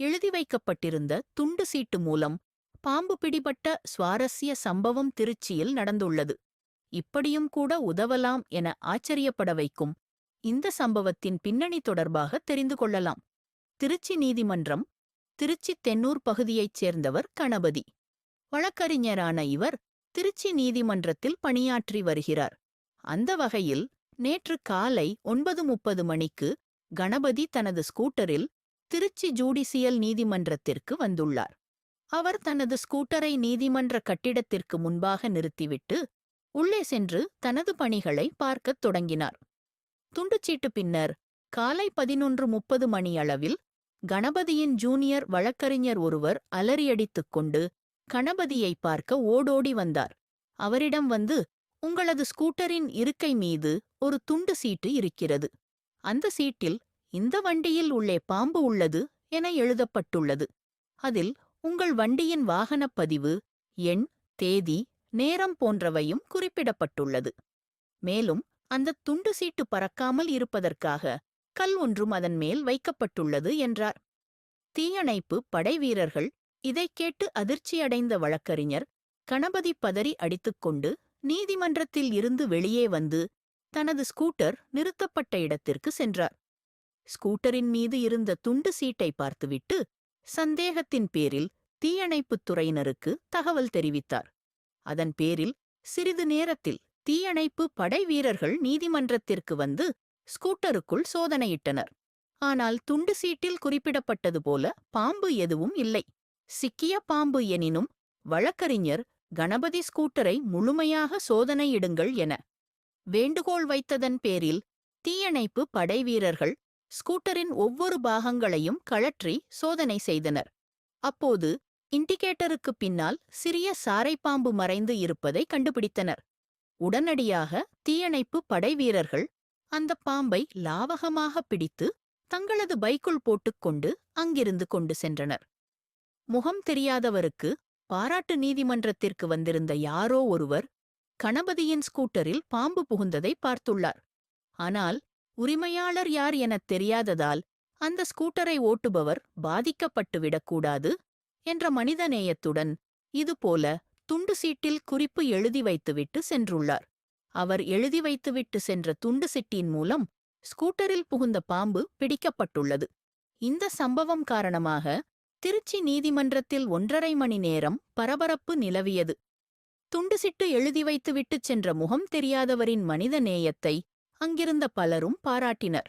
எழுதி வைக்கப்பட்டிருந்த துண்டு சீட்டு மூலம் பாம்பு பிடிபட்ட சுவாரஸ்ய சம்பவம் திருச்சியில் நடந்துள்ளது. இப்படியும் கூட உதவலாம் என ஆச்சரியப்பட வைக்கும் இந்த சம்பவத்தின் பின்னணி தொடர்பாக தெரிந்து கொள்ளலாம். திருச்சி நீதிமன்றம் திருச்சி தென்னூர் பகுதியைச் சேர்ந்தவர் கணபதி. வழக்கறிஞரான இவர் திருச்சி நீதிமன்றத்தில் பணியாற்றி வருகிறார். அந்த வகையில் நேற்று காலை ஒன்பது முப்பது மணிக்கு கணபதி தனது ஸ்கூட்டரில் திருச்சி ஜூடிசியல் நீதிமன்றத்திற்கு வந்துள்ளார். அவர் தனது ஸ்கூட்டரை நீதிமன்ற கட்டிடத்திற்கு முன்பாக நிறுத்திவிட்டு உள்ளே சென்று தனது பணிகளை பார்க்கத் தொடங்கினார். துண்டுச்சீட்டு பின்னர் காலை பதினொன்று முப்பது மணியளவில் கணபதியின் ஜூனியர் வழக்கறிஞர் ஒருவர் அலறியடித்துக் கொண்டு கணபதியை பார்க்க ஓடோடி வந்தார். அவரிடம் வந்து உங்களது ஸ்கூட்டரின் இருக்கை மீது ஒரு துண்டு சீட்டு இருக்கிறது. அந்த சீட்டில் இந்த வண்டியில் உள்ளே பாம்பு உள்ளது என எழுதப்பட்டுள்ளது. அதில் உங்கள் வண்டியின் வாகனப் பதிவு எண் தேதி நேரம் போன்றவையும் குறிப்பிடப்பட்டுள்ளது. மேலும் அந்த துண்டு சீட்டு பறக்காமல் இருப்பதற்காக கல் ஒன்றும் அதன் மேல் வைக்கப்பட்டுள்ளது என்றார். தீயணைப்பு படைவீரர்கள் இதைக் கேட்டு அதிர்ச்சியடைந்த வழக்கறிஞர் கணபதி பதறி அடித்துக்கொண்டு நீதிமன்றத்தில் இருந்து வெளியே வந்து தனது ஸ்கூட்டர் நிறுத்தப்பட்ட இடத்திற்கு சென்றார். ஸ்கூட்டரின் மீது இருந்த துண்டு சீட்டை பார்த்துவிட்டு சந்தேகத்தின் பேரில் தீயணைப்புத் துறையினருக்கு தகவல் தெரிவித்தார். அதன் பேரில் சிறிது நேரத்தில் தீயணைப்பு படை வீரர்கள் நீதிமன்றத்திற்கு வந்து ஸ்கூட்டருக்குள் சோதனையிட்டனர். ஆனால் துண்டு சீட்டில் குறிப்பிடப்பட்டது போல பாம்பு எதுவும் இல்லை. சிக்கிய பாம்பு எனினும் வழக்கறிஞர் கணபதி ஸ்கூட்டரை முழுமையாக சோதனையிடுங்கள் என வேண்டுகோள் வைத்ததன் பேரில் தீயணைப்பு படைவீரர்கள் ஸ்கூட்டரின் ஒவ்வொரு பாகங்களையும் கழற்றி சோதனை செய்தனர். அப்போது இண்டிகேட்டருக்கு பின்னால் சிறிய சாரைப்பாம்பு மறைந்து இருப்பதை கண்டுபிடித்தனர். உடனடியாக தீயணைப்பு படைவீரர்கள் அந்த பாம்பை லாவகமாக பிடித்து தங்களது பைக்குள் போட்டுக்கொண்டு அங்கிருந்து கொண்டு சென்றனர். முகம் தெரியாதவருக்கு பாராட்டு நீதிமன்றத்திற்கு வந்திருந்த யாரோ ஒருவர் கணபதியின் ஸ்கூட்டரில் பாம்பு புகுந்ததை பார்த்துள்ளார். ஆனால் உரிமையாளர் யார் எனத் தெரியாததால் அந்த ஸ்கூட்டரை ஓட்டுபவர் பாதிக்கப்பட்டுவிடக்கூடாது என்ற மனிதநேயத்துடன் இதுபோல துண்டு சீட்டில் குறிப்பு எழுதி வைத்துவிட்டு சென்றுள்ளார். அவர் எழுதி வைத்துவிட்டு சென்ற துண்டு சிட்டின் மூலம் ஸ்கூட்டரில் புகுந்த பாம்பு பிடிக்கப்பட்டுள்ளது. இந்த சம்பவம் காரணமாக திருச்சி நீதிமன்றத்தில் ஒன்றரை மணி நேரம் பரபரப்பு நிலவியது. துண்டுசிட்டு எழுதி வைத்துவிட்டுச் சென்ற முகம் தெரியாதவரின் மனித நேயத்தை அங்கிருந்த பலரும் பாராட்டினர்.